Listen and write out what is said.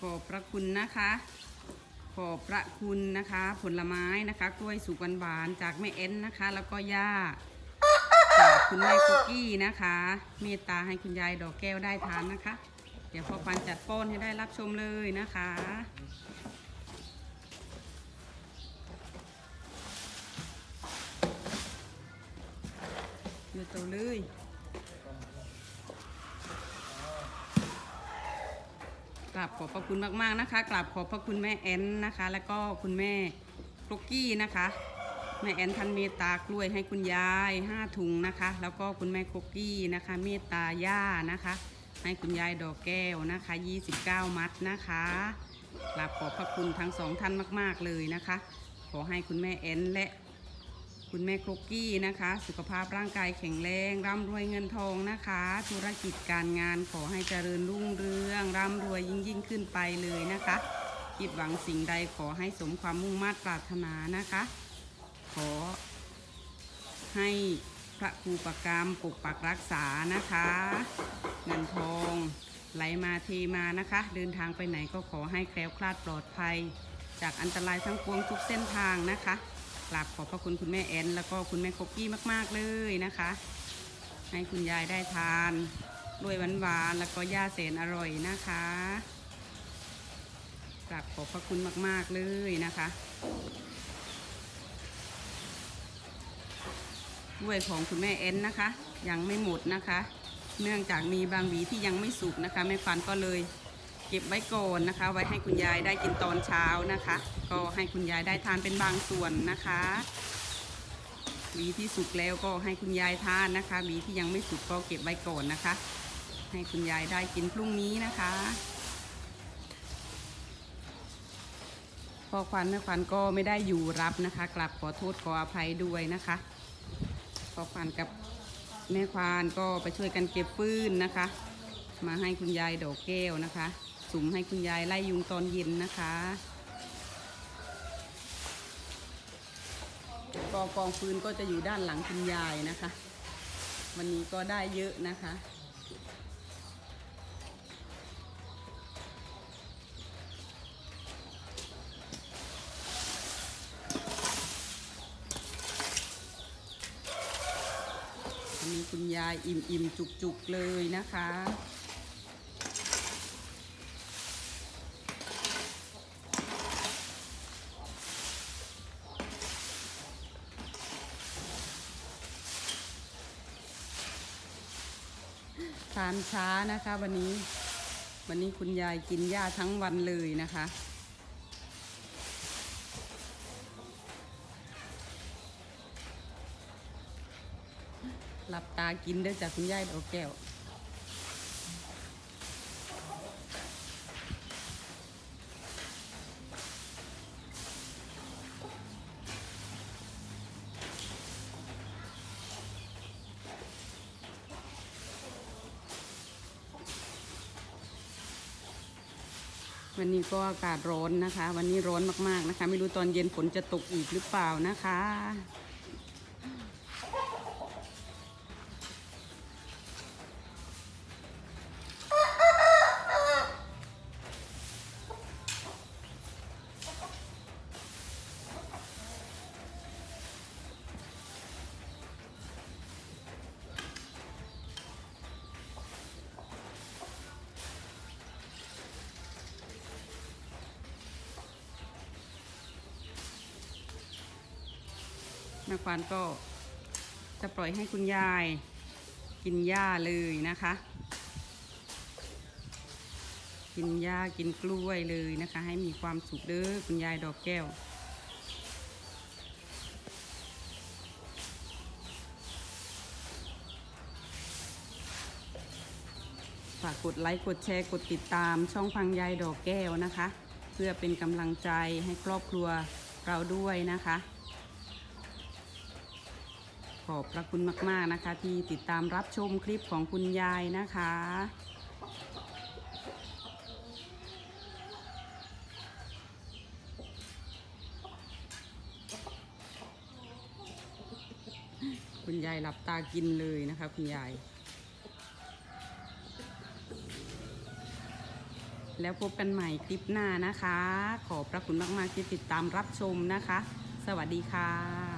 ขอบพระคุณนะคะ ขอบพระคุณนะคะ ผลไม้นะคะ กล้วยสุกหวานๆจากแม่เอ็นนะคะ แล้วก็ย่าจากคุณแม่คุกกี้นะคะ เมตตาให้คุณยายดอกแก้วได้ทานนะคะ เดี๋ยวพ่อควันจัดป้อนให้ได้รับชมเลยนะคะอยู่ตัวเลย ราบขอบพระคุณมากๆนะคะกราบขอบพระคุณแม่แอนนะคะ แล้วก็คุณแม่ครกกี้นะคะแม่แอนทันเมตตากล้วยให้คุณยาย5ถุงนะคะ แล้วก็คุณแม่คกกี้นะคะ เมตตาย่านะคะ ให้คุณยายดอกแก้วนะคะ 29 มัดนะคะกราบขอบพระคุณทั้งสองท่านมาก ๆเลยนะคะ ขอให้คุณแม่แอนและ คุณแม่ครกกี้นะคะ สุขภาพร่างกายแข็งแรงร่ำรวยเงินทองนะคะ ธุรกิจการงานขอให้เจริญรุ่งเรือง ร่ำรวยยิ่งยิ่งขึ้นไปเลยนะคะ คิดหวังสิ่งใดขอให้สมความมุ่งมั่นปรารถนานะคะ ขอให้พระครูประกรรมปกปักรักษานะคะ เงินทองไหลมาเทมานะคะ เดินทางไปไหนก็ขอให้แคล้วคลาดปลอดภัย จากอันตรายทั้งปวงทุกเส้นทางนะคะ กราบขอบพระคุณคุณแม่แอนแล้วก็คุณแม่คกกี้มาก ๆเลยนะคะ ให้คุณยายได้ทานด้วยหวานๆแล้วก็ย่าเสนอร่อยนะคะกราบขอบพระคุณมาก ๆเลยนะคะ ด้วยของคุณแม่แอนนะคะ ยังไม่หมดนะคะ เนื่องจากมีบางหวีที่ยังไม่สุกนะคะแม่ฟันก็เลย เก็บไว้ก่อนนะคะ ไว้ให้คุณยายได้กินตอนเช้านะคะ ก็ให้คุณยายได้ทานเป็นบางส่วนนะคะหวีที่สุกแล้วก็ให้คุณยายทานนะคะหวีที่ยังไม่สุกก็เก็บไว้ก่อนนะคะ ให้คุณยายได้กินพรุ่งนี้นะคะพ่อควันแม่ควันก็ไม่ได้อยู่รับนะคะ กลับขอโทษขออภัยด้วยนะคะพ่อควันกับแม่ควานก็ไปช่วยกันเก็บปืนนะคะ มาให้คุณยายดอกแก้วนะคะ สุมให้คุณยายไล่ยุงตอนเย็นนะคะ กอกองฟืนก็จะอยู่ด้านหลังคุณยายนะคะ วันนี้ก็ได้เยอะนะคะวันนี้คุณยายอิ่มอิ่มจุกจุกๆเลยนะคะานช้านะคะ วันนี้ วันนี้คุณยายกินหญ้าทั้งวันเลยนะคะ หลับตากินได้จากคุณยายดอกแก้ว วันนี้ก็อากาศร้อนนะคะ วันนี้ร้อนมากๆนะคะ ไม่รู้ตอนเย็นฝนจะตกอีกหรือเปล่านะคะ แม่ควานก็จะปล่อยให้คุณยายกินหญ้าเลยนะคะ กินหญ้ากินกล้วยเลยนะคะ ให้มีความสุขเด้อคุณยายดอกแก้วฝากกดไลค์กดแชร์กดติดตามช่องพังยายดอกแก้วนะคะ เพื่อเป็นกำลังใจให้ครอบครัวเราด้วยนะคะ ขอบพระคุณมาก ๆนะคะ ที่ติดตามรับชมคลิปของคุณยายนะคะคุณยายหลับตากินเลยนะคะคุณยาย แล้วพบกันใหม่คลิปหน้านะคะ ขอบพระคุณมาก ๆ ที่ติดตามรับชมนะคะ สวัสดีค่ะ